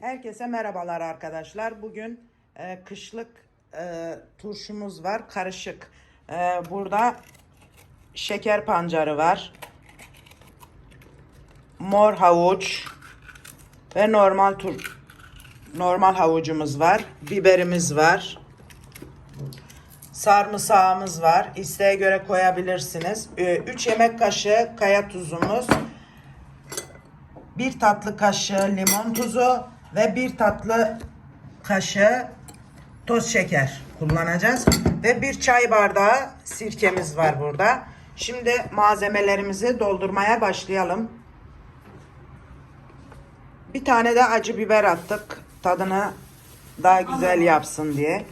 Herkese merhabalar arkadaşlar. Bugün e, kışlık e, turşumuz var. Karışık. E, burada şeker pancarı var. Mor havuç ve normal tur normal havucumuz var. Biberimiz var. Sarımsağımız var. İsteğe göre koyabilirsiniz. 3 yemek kaşığı kaya tuzumuz. Bir tatlı kaşığı limon tuzu ve bir tatlı kaşığı toz şeker kullanacağız. Ve bir çay bardağı sirkemiz var burada. Şimdi malzemelerimizi doldurmaya başlayalım. Bir tane de acı biber attık. Tadını daha güzel yapsın diye.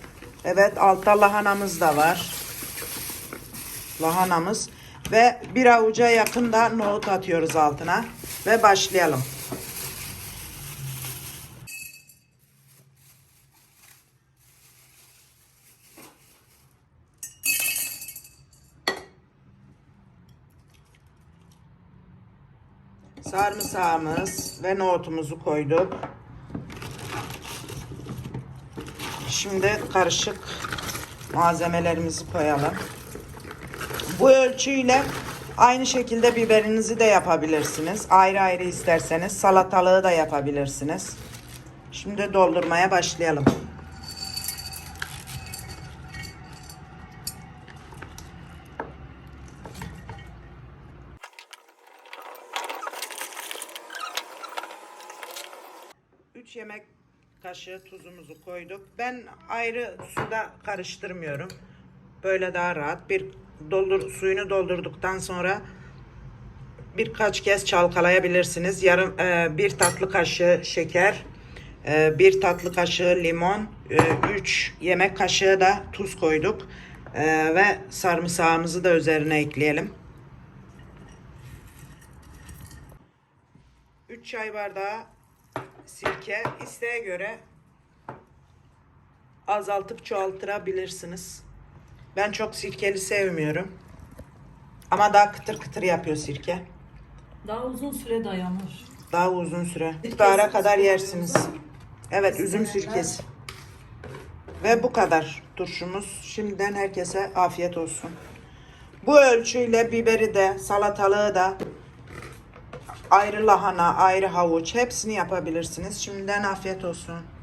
Evet altta lahanamız da var. Lahanamız. Ve bir avuca yakın da nohut atıyoruz altına. Ve başlayalım. Sarımsağımız ve nohutumuzu koyduk. Şimdi karışık malzemelerimizi koyalım. Bu ölçüyle aynı şekilde biberinizi de yapabilirsiniz. Ayrı ayrı isterseniz salatalığı da yapabilirsiniz. Şimdi doldurmaya başlayalım. Üç yemek kaşığı tuzumuzu koyduk. Ben ayrı suda karıştırmıyorum. Böyle daha rahat. Bir doldur suyunu doldurduktan sonra birkaç kez çalkalayabilirsiniz. Yarım e, bir tatlı kaşığı şeker, e, bir tatlı kaşığı limon, 3 yemek kaşığı da tuz koyduk. E, ve sarımsağımızı da üzerine ekleyelim. 3 çay bardağı sirke isteğe göre azaltıp çoğaltırabilirsiniz. Ben çok sirkeli sevmiyorum. Ama daha kıtır kıtır yapıyor sirke. Daha uzun süre dayanır. Daha uzun süre. İftara kadar yersiniz. Evet üzüm sirkesi. Ve bu kadar turşumuz. Şimdiden herkese afiyet olsun. Bu ölçüyle biberi de salatalığı da ayrı lahana, ayrı havuç hepsini yapabilirsiniz. Şimdiden afiyet olsun.